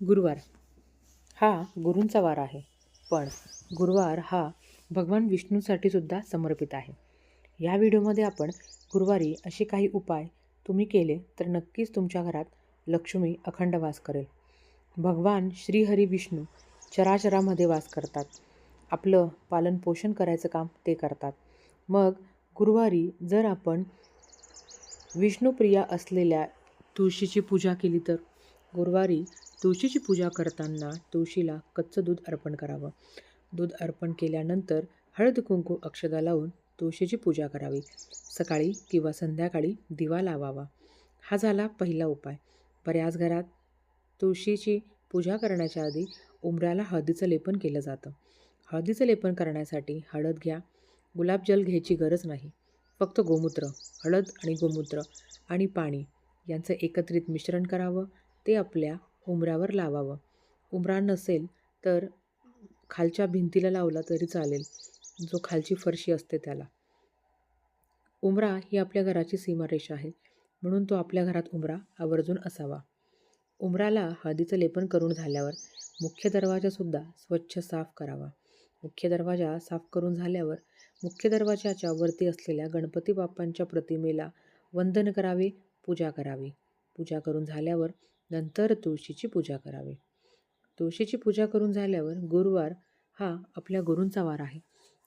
गुरुवार. हा गुरूंचा वार आहे पण गुरुवार हा भगवान विष्णूसाठी सुद्धा समर्पित आहे. या व्हिडिओमध्ये आपण गुरुवारी असे काही उपाय तुम्ही केले तर नक्कीच तुमच्या घरात लक्ष्मी अखंड वास करेल. भगवान श्रीहरी विष्णू चराचरामध्ये वास करतात. आपलं पालनपोषण करायचं काम ते करतात. मग गुरुवारी जर आपण विष्णुप्रिया असलेल्या तुळशीची पूजा केली तर? गुरुवारी तुळशीची पूजा करताना तुळशीला कच्चं दूध अर्पण करावं. दूध अर्पण केल्यानंतर हळद कुंकू अक्षदा लावून तुळशीची पूजा करावी. सकाळी किंवा संध्याकाळी दिवा लावावा. हा झाला पहिला उपाय. बऱ्याच घरात तुळशीची पूजा करण्याच्या आधी उंबऱ्याला हळदीचं लेपन केलं जातं. हळदीचं लेपन करण्यासाठी हळद घ्या. गुलाबजल घ्यायची गरज नाही. फक्त गोमूत्र हळद आणि गोमूत्र आणि पाणी यांचं एकत्रित मिश्रण करावं. ते आपल्या उंबऱ्यावर लावावं. उंबरा नसेल तर खालच्या भिंतीला लावला तरी चालेल. जो खालची फरशी असते त्याला. उंबरा ही आपल्या घराची सीमारेषा आहे. म्हणून तो आपल्या घरात उंबरा आवर्जून असावा. उंबराला हळदीचं लेपन करून झाल्यावर मुख्य दरवाजासुद्धा स्वच्छ साफ करावा. मुख्य दरवाजा साफ करून झाल्यावर मुख्य दरवाजाच्या वरती असलेल्या गणपती बाप्पांच्या प्रतिमेला वंदन करावे पूजा करावी. पूजा करून झाल्यावर नंतर तुळशीची पूजा करावी. तुळशीची पूजा करून झाल्यावर गुरुवार हा आपल्या गुरूंचा वार आहे.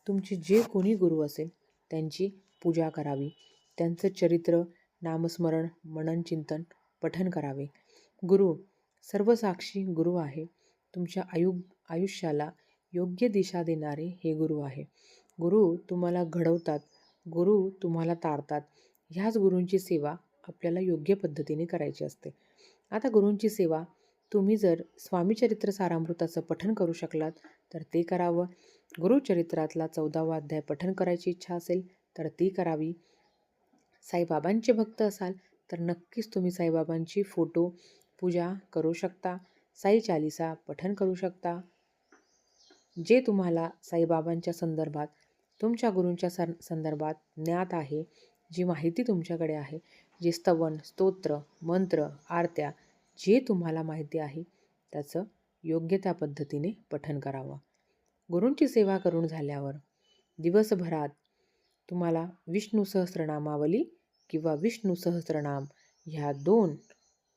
तुमची जे कोणी गुरु असेल त्यांची पूजा करावी. त्यांचं चरित्र नामस्मरण मनन चिंतन पठन करावे. गुरु सर्वसाक्षी गुरु आहे. तुमच्या आयु आयुष्याला योग्य दिशा देणारे हे गुरु आहे. गुरु तुम्हाला घडवतात. गुरु तुम्हाला तारतात. ह्याच गुरूंची सेवा आपल्याला योग्य पद्धतीने करायची असते. आता गुरूंची सेवा तुम्ही जर स्वामीचरित्र सारामृताचं पठन करू शकलात तर ते करावं. गुरुचरित्रातला चौदावा अध्याय पठन करायची इच्छा असेल तर ती करावी. साईबाबांचे भक्त असाल तर नक्कीच तुम्ही साईबाबांची फोटो पूजा करू शकता. साई चालिसा पठन करू शकता. जे तुम्हाला साईबाबांच्या संदर्भात तुमच्या गुरूंच्या सं संदर्भात ज्ञात आहे जी माहिती तुमच्याकडे आहे जे स्तवन स्तोत्र मंत्र आरत्या जे तुम्हाला माहिती आहे त्याचं योग्य त्या पद्धतीने पठन करावं. गुरूंची सेवा करून झाल्यावर दिवसभरात तुम्हाला विष्णू सहस्रनामावली किंवा विष्णू सहस्रनाम ह्या दोन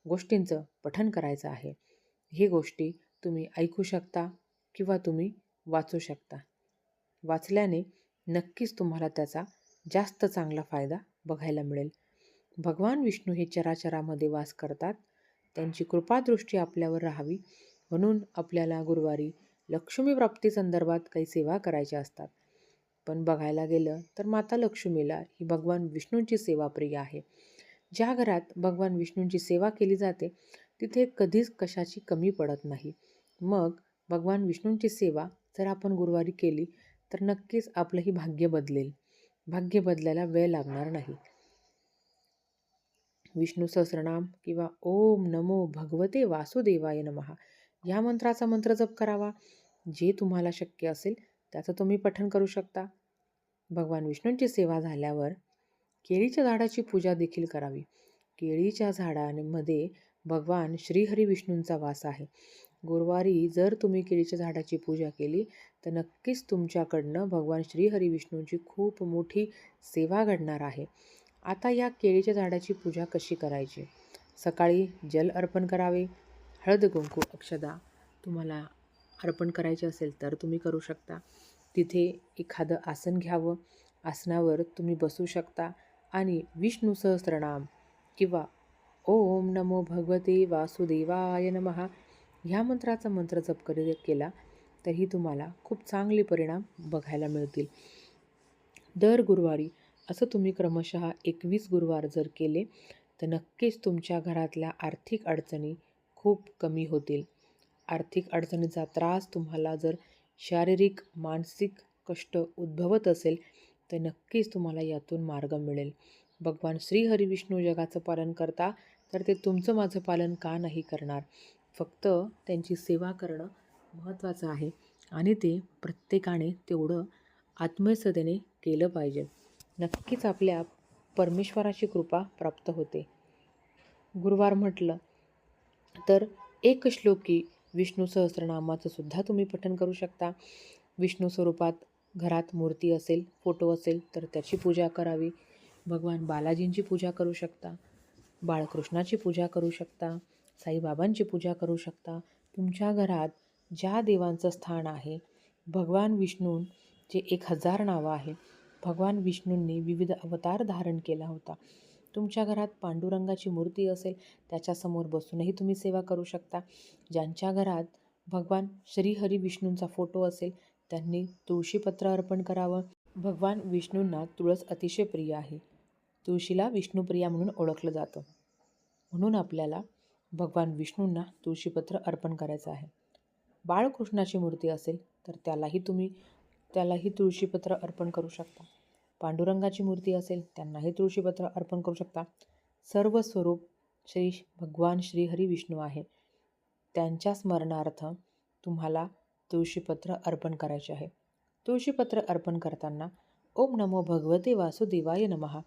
गोष्टींचं पठन करायचं आहे. हे गोष्टी तुम्ही ऐकू शकता किंवा तुम्ही वाचू शकता. वाचल्याने नक्कीच तुम्हाला त्याचा जास्त चांगला फायदा बघायला मिळेल. भगवान विष्णू हे चराचरामध्ये वास करतात. त्यांची कृपादृष्टी आपल्यावर राहावी. म्हणून आपल्याला गुरुवारी लक्ष्मी प्राप्ती संदर्भात काही सेवा करायच्या असतात. पण बघायला गेलं तर माता लक्ष्मीला ही भगवान विष्णूंची सेवा प्रिय आहे. ज्या घरात भगवान विष्णूंची सेवा केली जाते तिथे कधीच कशाची कमी पडत नाही. मग भगवान विष्णूंची सेवा जर आपण गुरुवारी केली तर नक्कीच आपलंही भाग्य बदलेल. भाग्य बदलायला वेळ लागणार नाही. विष्णू सहस्रनाम किंवा ओम नमो भगवते वासुदेवाय नमहा या मंत्राचा मंत्र जप करावा. जे तुम्हाला शक्य असेल त्याचं तुम्ही पठण करू शकता. भगवान विष्णूंची सेवा झाल्यावर केळीच्या झाडाची पूजा देखील करावी. केळीच्या झाडांमध्ये भगवान श्रीहरी विष्णूंचा वास आहे. गुरुवारी जर तुम्ही केळीच्या झाडाची पूजा केली तर नक्कीच तुमच्याकडनं भगवान श्रीहरी विष्णूंची खूप मोठी सेवा घडणार आहे. आता या केळीच्या झाडाची पूजा कशी करायची? सकाळी जल अर्पण करावे हळद कुंकू अक्षदा तुम्हाला अर्पण करायचे असेल तर तुम्ही करू शकता. तिथे एखादं आसन घ्यावं. आसनावर तुम्ही बसू शकता आणि विष्णू सहस्रनाम किंवा ओम नमो भगवते वासुदेवाय नमहा ह्या मंत्राचा मंत्र जप करी केला तरी तुम्हाला खूप चांगले परिणाम बघायला मिळतील. दर गुरुवारी असं तुम्ही क्रमशः एकवीस गुरुवार जर केले तर नक्कीच तुमच्या घरातल्या आर्थिक अडचणी खूप कमी होतील. आर्थिक अडचणीचा त्रास तुम्हाला जर शारीरिक मानसिक कष्ट उद्भवत असेल तर नक्कीच तुम्हाला यातून मार्ग मिळेल. भगवान श्री हरिविष्णू जगाचं पालन करता तर ते तुमचं माझं पालन का नाही करणार? फक्त त्यांची सेवा करणं महत्त्वाचं आहे आणि ते प्रत्येकाने तेवढं आत्मसतेने केलं पाहिजे. नक्कीच आपल्या परमेश्वराची कृपा प्राप्त होते. गुरुवार म्हटलं तर एक श्लोकी विष्णू सहस्रनामाचं सुद्धा तुम्ही पठण करू शकता. विष्णू स्वरूपात घरात मूर्ती असेल फोटो असेल तर त्याची पूजा करावी. भगवान बालाजींची पूजा करू शकता बाळकृष्णाची पूजा करू शकता. साईबाबांची पूजा करू शकता. तुमच्या घरात ज्या देवांचं स्थान आहे भगवान विष्णूंचे एक हजार नावं आहे भगवान विष्णूंनी विविध अवतार धारण केला होता. तुमच्या घरात पांडुरंगाची मूर्ती असेल त्याच्यासमोर बसूनही तुम्ही सेवा करू शकता. ज्यांच्या घरात भगवान श्रीहरी विष्णूंचा फोटो असेल त्यांनी तुळशीपत्र अर्पण करावं. भगवान विष्णूंना तुळस अतिशय प्रिय आहे. तुळशीला विष्णुप्रिया म्हणून ओळखलं जातं. म्हणून आपल्याला भगवान विष्णूंना तुळशीपत्र अर्पण करायचं आहे. बाळकृष्णाची मूर्ती असेल तर त्यालाही तुम्ही त्यालाही तुळशीपत्र अर्पण करू शकता. पांडुरंगाची मूर्ती असेल त्यांनाही तुळशीपत्र अर्पण करू शकता. सर्व स्वरूप श्री भगवान श्रीहरी विष्णू आहे. त्यांच्या स्मरणार्थ तुम्हाला तुळशीपत्र अर्पण करायचे आहे. तुळशीपत्र अर्पण करताना ओम नमो भगवते वासुदेवाय नमहा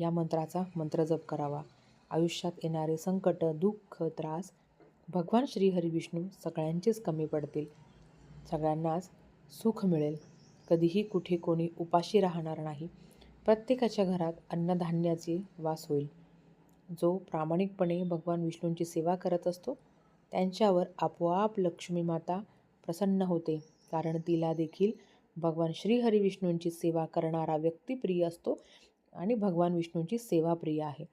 या मंत्राचा मंत्र जप करावा. आयुष्यात येणारे संकट दुःख त्रास भगवान श्री विष्णू सगळ्यांचेच कमी पडतील. सगळ्यांनाच सुख मिळेल. कधीही कुठे कोणी उपाशी राहणार नाही. प्रत्येकाच्या घरात अन्नधान्याचे वास होईल. जो प्रामाणिकपणे भगवान विष्णूंची सेवा करत असतो त्यांच्यावर आपोआप लक्ष्मी माता प्रसन्न होते. कारण तिला देखील भगवान श्री विष्णूंची सेवा करणारा व्यक्ती प्रिय असतो आणि भगवान विष्णूंची सेवा प्रिय आहे.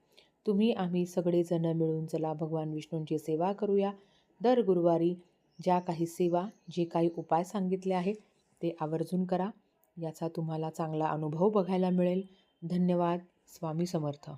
तुम्ही आम्ही सगळेजण मिळून चला भगवान विष्णूंची सेवा करूया. दर गुरुवारी ज्या काही सेवा जे काही उपाय सांगितले आहे ते आवर्जून करा. याचा तुम्हाला चांगला अनुभव बघायला मिळेल. धन्यवाद. स्वामी समर्थ.